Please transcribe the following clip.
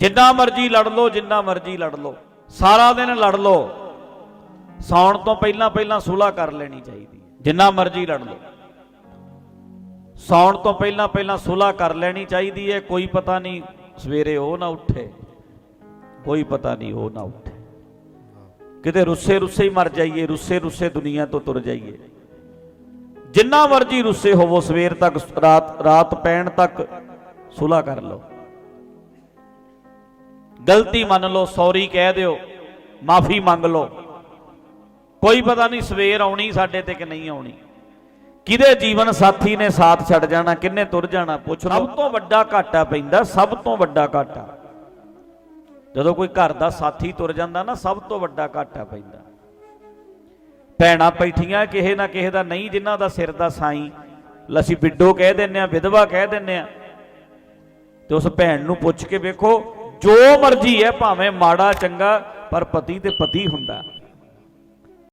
ਜਿੰਨਾ ਮਰਜ਼ੀ ਲੜ ਲਓ, ਜਿੰਨਾ ਮਰਜ਼ੀ ਲੜ ਲਓ। ਸਾਰਾ ਦਿਨ ਲੜ ਲਓ। ਸੌਣ ਤੋਂ ਪਹਿਲਾਂ ਪਹਿਲਾਂ ਸੁਲਾ ਕਰ ਲੈਣੀ ਚਾਹੀਦੀ ਜਿੰਨਾ ਮਰਜ਼ੀ ਲੜ ਲਓ। ਸੌਣ ਤੋਂ ਪਹਿਲਾਂ ਪਹਿਲਾਂ ਸੁਲਾ ਕਰ ਲੈਣੀ ਚਾਹੀਦੀ ਹੈ। ਕੋਈ ਪਤਾ ਨਹੀਂ, ਸਵੇਰੇ ਉਹ ਨਾ ਉੱਠੇ। ਕੋਈ ਪਤਾ ਨਹੀਂ, ਉਹ ਨਾ ਉੱਠੇ। ਕਿਤੇ ਰੁੱਸੇ ਰੁੱਸੇ ਹੀ ਮਰ ਜਾਈਏ, ਰੁੱਸੇ ਰੁੱਸੇ ਦੁਨੀਆ ਤੋਂ ਤੁਰ ਜਾਈਏ। ਜਿੰਨਾ ਮਰਜ਼ੀ ਰੁੱਸੇ ਹੋਵੋ, ਸਵੇਰ ਤੱਕ, ਰਾਤ ਰਾਤ ਪੈਣ ਤੱਕ ਸੁਲਾ ਕਰ ਲਓ। ਗਲਤੀ ਮੰਨ ਲਓ, ਸੌਰੀ ਕਹਿ ਦਿਓ, ਮਾਫੀ ਮੰਗ ਲਓ। ਕੋਈ ਪਤਾ ਨਹੀਂ ਸਵੇਰ ਆਉਣੀ ਸਾਡੇ ਤੇ ਕਿ ਨਹੀਂ ਆਉਣੀ। ਕਿਹਦੇ ਜੀਵਨ ਸਾਥੀ ਨੇ ਸਾਥ ਛੱਡ ਜਾਣਾ ਕਿੰਨੇ ਤੁਰ ਜਾਣਾ, ਪੁੱਛ ਲਓ। ਸਭ ਤੋਂ ਵੱਡਾ ਘਾਟਾ ਪੈਂਦਾ, ਸਭ ਤੋਂ ਵੱਡਾ ਘਾਟਾ। ਜਦੋਂ ਕੋਈ ਘਰ ਦਾ ਸਾਥੀ ਤੁਰ ਜਾਂਦਾ ਨਾ, ਸਭ ਤੋਂ ਵੱਡਾ ਘਾਟਾ ਪੈਂਦਾ। ਭੈਣਾਂ ਬੈਠੀਆਂ ਕਿਸੇ ਨਾ ਕਿਸੇ ਦਾ ਨਹੀਂ, ਜਿਨ੍ਹਾਂ ਦਾ ਸਿਰ ਦਾ ਸਾਈ। ਲਸੀ ਬਿੱਡੋ ਕਹਿ ਦਿੰਨੇ ਆ ਵਿਧਵਾ ਕਹਿ ਦਿੰਨੇ ਆ ਤੇ ਉਸ ਭੈਣ ਨੂੰ ਪੁੱਛ ਕੇ ਵੇਖੋ ਜੋ ਮਰਜ਼ੀ ਹੈ ਭਾਵੇਂ ਮਾੜਾ ਚੰਗਾ ਪਰ ਪਤੀ ਤੇ ਪਤੀ ਹੁੰਦਾ।